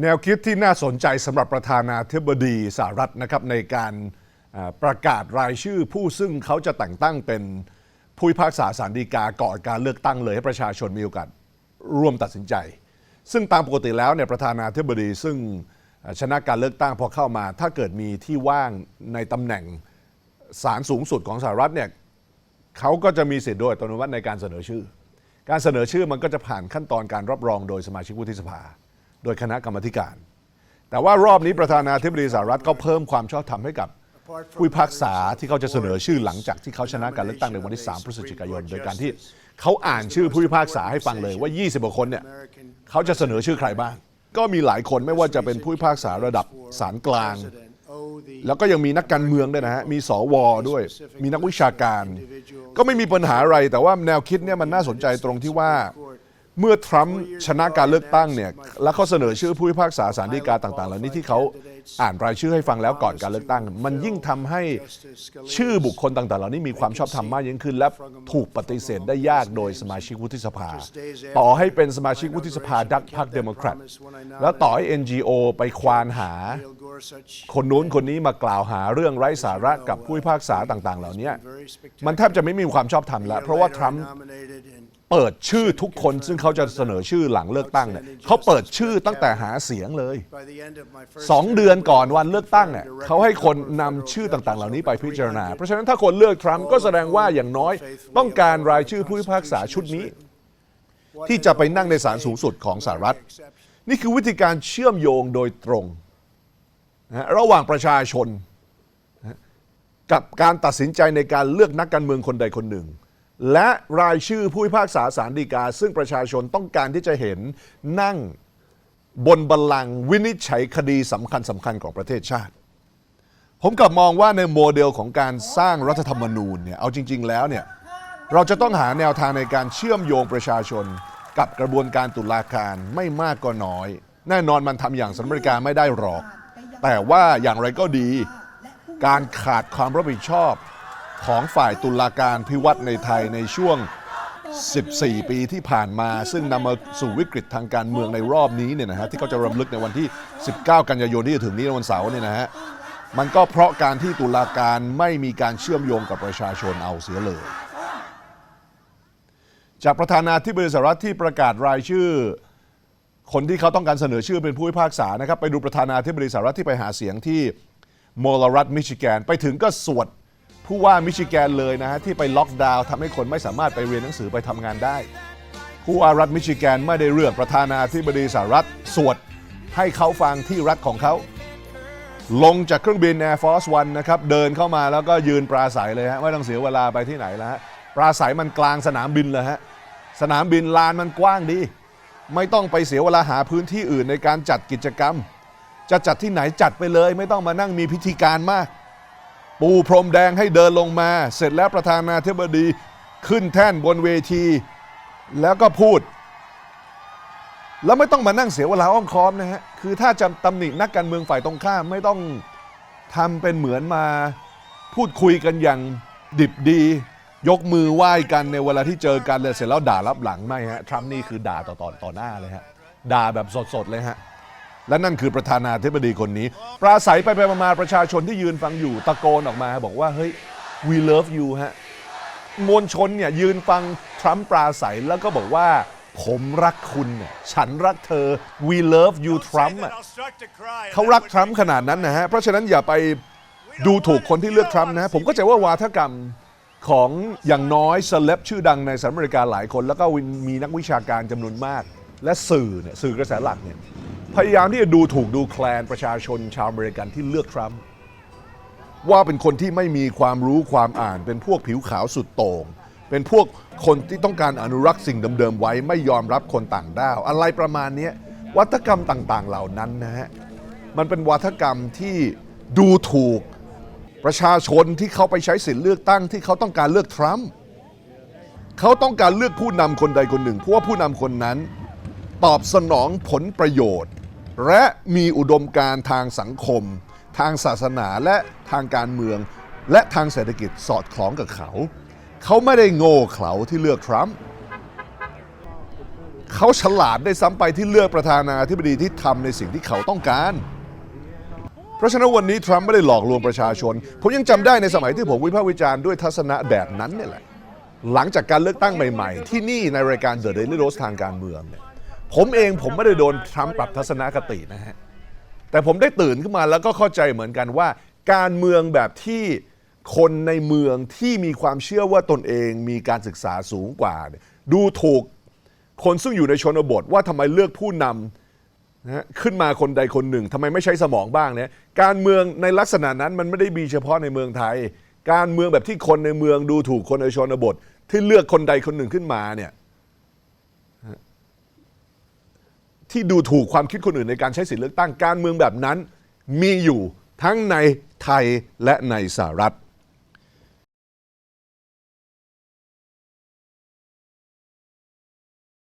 แนวคิดที่น่าสนใจสำหรับประธานาธิบดีสหรัฐนะครับในการประกาศรายชื่อผู้ซึ่งเขาจะแต่งตั้งเป็นผู้พิพากษาสารดีกาก่อนการเลือกตั้งเลยให้ประชาชนมีโอกาสร่วมตัดสินใจ ซึ่งตามปกติแล้วเนี่ยประธานาธิบดีซึ่งชนะการเลือกตั้งพอเข้ามา ถ้าเกิดมีที่ว่างในตำแหน่งศาลสูงสุดของสหรัฐเนี่ยเขาก็จะมีสิทธิ์โดยอัตโนมัติในการเสนอชื่อ การเสนอชื่อมันก็จะผ่านขั้นตอนการรับรองโดยสมาชิกวุฒิสภา โดยคณะกรรมาธิการ แต่ว่ารอบนี้ประธานาธิบดีสหรัฐก็เพิ่มความชอบธรรมให้กับผู้พิพากษาที่เขาจะเสนอชื่อหลังจากที่เขาชนะการเลือกตั้งในวันที่ 3 พฤศจิกายน โดยการที่เขาอ่านชื่อผู้พิพากษาให้ฟังเลยว่า 20กว่าคนเนี่ยเขาจะเสนอชื่อใครบ้าง ก็มีหลายคนไม่ว่าจะเป็นผู้พิพากษาระดับศาลกลาง แล้วก็ยังมีนักการเมืองด้วยนะฮะ มีสวด้วย มีนักวิชาการ ก็ไม่มีปัญหาอะไร แต่ว่าแนวคิดเนี่ยมันน่าสนใจตรงที่ว่า เมื่อทรัมป์ชนะการเลือกตั้งเนี่ยแล้วเขาเสนอชื่อผู้พิพากษาสารดีกาต่าง ๆ เหล่านี้ที่เขาอ่านรายชื่อให้ฟังแล้วก่อนการเลือกตั้ง มันยิ่งทำให้ชื่อบุคคลต่าง ๆ เหล่านี้มีความชอบธรรมมากยิ่งขึ้น และถูกปฏิเสธได้ยากโดยสมาชิกวุฒิสภา ต่อให้เป็นสมาชิกวุฒิสภาดักพรรคเดโมแครตแล้วต่อให้ NGO ไปควานหา คนนู้นคนนี้มากล่าวหาเรื่องไร้สาระกับผู้พิพากษาต่าง ๆ เหล่านี้มันแทบจะไม่มีความชอบธรรมแล้วเพราะว่าทรัมป์ เปิดชื่อทุกคนซึ่งเขาจะเสนอชื่อหลังเลือกตั้งเนี่ยเขาเปิดชื่อตั้งแต่หาเสียงเลยสองเดือนก่อนวันเลือกตั้งเนี่ยเขาให้คนนำชื่อต่างๆ เหล่านี้ไปพิจารณา เพราะฉะนั้นถ้าคนเลือกทรัมป์ก็แสดงว่าอย่างน้อย ต้องการรายชื่อผู้พิพากษาชุดนี้ ที่จะไปนั่งในศาลสูงสุดของสหรัฐ นี่คือวิธีการเชื่อมโยงโดยตรงนะระหว่างประชาชน กับการตัดสินใจในการเลือกนักการเมืองคนใดคนหนึ่ง และรายชื่อผู้พิพากษาสารดีกา ซึ่งประชาชนต้องการที่จะเห็นนั่งบนบัลลังก์วินิจฉัยคดีสำคัญสำคัญของประเทศชาติ ผมกลับมองว่าในโมเดลของการสร้างรัฐธรรมนูญเนี่ยเอาจริง ๆ แล้วเนี่ยเราจะต้องหาแนวทางในการเชื่อมโยงประชาชน กับกระบวนการตุลาการไม่มากก็น้อย แน่นอนมันทำอย่างสหรัฐอเมริกาไม่ได้หรอก แต่ว่าอย่างไรก็ดี การขาดความรับผิดชอบ ของฝ่ายตุลาการพิวัตรในไทยในช่วง 14 ปีที่ผ่านมา ซึ่งนำมาสู่วิกฤตทางการเมืองในรอบนี้เนี่ยนะฮะที่เขาจะรำลึกในวันที่ 19 กันยายนที่จะถึงนี้วันเสาร์เนี่ยนะฮะมันก็เพราะการที่ตุลาการไม่มีการเชื่อมโยงกับประชาชนเอาเสียเลย จากประธานาธิบดีสหรัฐที่ประกาศรายชื่อ คนที่เขาต้องการเสนอชื่อเป็นผู้พิพากษานะครับ ไปดูประธานาธิบดีสหรัฐที่ไปหาเสียงที่โมลรัฐมิชิแกนไปถึงก็สวด ผู้ว่ามิชิแกนเลยนะฮะที่ไปล็อกดาวน์ทำให้คนไม่สามารถไปเรียนหนังสือไปทำงานได้ ผู้ว่ารัฐมิชิแกนไม่ได้เลือกประธานาธิบดีสหรัฐสวดให้เขาฟังที่รัฐของเขา ลงจากเครื่องบิน Air Force One นะครับเดินเข้ามาแล้วก็ยืนปราศัยเลยฮะไม่ต้องเสียเวลาไปที่ไหนแล้วฮะปราศัยมันกลางสนามบินเลยฮะสนามบินลานมันกว้างดี ไม่ต้องไปเสียเวลาหาพื้นที่อื่นในการจัดกิจกรรม จะจัดที่ไหนจัดไปเลย ไม่ต้องมานั่งมีพิธีการมาก ปูพรมแดงให้เดินลงมา เสร็จแล้วประธานาธิบดีขึ้นแท่นบนเวที แล้วก็พูด แล้วไม่ต้องมานั่งเสียเวลาอ้อมค้อมนะฮะ คือถ้าจะตำหนินักการเมืองฝ่ายตรงข้ามไม่ต้องทำเป็นเหมือนมาพูดคุยกันอย่างดิบดี ยกมือไหว้กันในเวลาที่เจอกันเลยเสร็จแล้วด่ารับหลังไม่ฮะทรัมป์นี่คือด่าต่อต่อต่อหน้าเลยฮะด่าแบบสดๆเลยฮะ และนั่นคือประธานาธิบดีคนนี้ ปราศัยไปไปมาประชาชนที่ยืนฟังอยู่ตะโกนออกมา บอกว่า เฮ้ย we love you ฮะ มวลชนเนี่ยยืนฟังทรัมป์ปราศัยแล้วก็บอกว่า ผมรักคุณเนี่ยฉันรักเธอ we love you Trump อะเขารักทรัมป์ขนาดนั้นนะฮะ เพราะฉะนั้นอย่าไปดูถูกคนที่เลือกทรัมป์นะฮะผมก็จะว่าวาทกรรมของอย่างน้อยเซเลบชื่อดังในสหรัฐอเมริกาหลายคน แล้วก็มีนักวิชาการจำนวนมาก และสื่อเนี่ยสื่อกระแสหลักเนี่ย พยายามที่จะดูถูกดูแคลนประชาชนชาวอเมริกันที่เลือกทรัมป์ว่าเป็นคนที่ไม่มีความรู้ความอ่าน เป็นพวกผิวขาวสุดโต่งเป็นพวกคนที่ต้องการอนุรักษ์สิ่งเดิมๆไว้ไม่ยอมรับคนต่างด้าว อะไรประมาณนี้วัฒกรรมต่างๆเหล่านั้นนะฮะมันเป็นวัฒกรรมที่ดูถูกประชาชนที่เขาไปใช้สิทธิ์เลือกตั้งที่เขาต้องการเลือกทรัมป์เขาต้องการเลือกผู้นำคนใดคนหนึ่ง เพราะว่าผู้นำคนนั้น ตอบสนองผลประโยชน์ และมีอุดมการณ์ทางสังคม ทางศาสนาและทางการเมือง และทางเศรษฐกิจสอดคล้องกับเขา เขาไม่ได้โง่เขลาที่เลือกทรัมป์เขาฉลาดได้ซ้ำไปที่เลือกประธานาธิบดีที่ทำในสิ่งที่เขาต้องการ เพราะฉะนั้นวันนี้ทรัมป์ไม่ได้หลอกลวงประชาชน ผมยังจำได้ในสมัยที่ผมวิพากษ์วิจารณ์ด้วยทัศนะแบบนั้นเนี่ยแหละ หลังจากการเลือกตั้งใหม่ ๆ ที่นี่ในรายการ The Daily Dose ทางการเมืองเนี่ย ผมเองผมไม่ได้โดนทรัมป์ปรับทัศนคตินะฮะ แต่ผมได้ตื่นขึ้นมาแล้วก็เข้าใจเหมือนกันว่า การเมืองแบบที่คนในเมืองที่มีความเชื่อว่าตนเองมีการศึกษาสูงกว่า ดูถูกคนซึ่งอยู่ในชนบทว่าทำไมเลือกผู้นำนะขึ้นมาคนใดคนหนึ่งทำไมไม่ใช้สมองบ้างเนี่ยการเมืองในลักษณะนั้นมันไม่ได้มีเฉพาะในเมืองไทย การเมืองแบบที่คนในเมืองดูถูกคนในชนบท ที่เลือกคนใดคนหนึ่งขึ้นมาเนี่ย ที่ดูถูกความคิดคนอื่นในการใช้สิทธิเลือกตั้งการเมืองแบบนั้นมีอยู่ทั้งในไทยและในสหรัฐ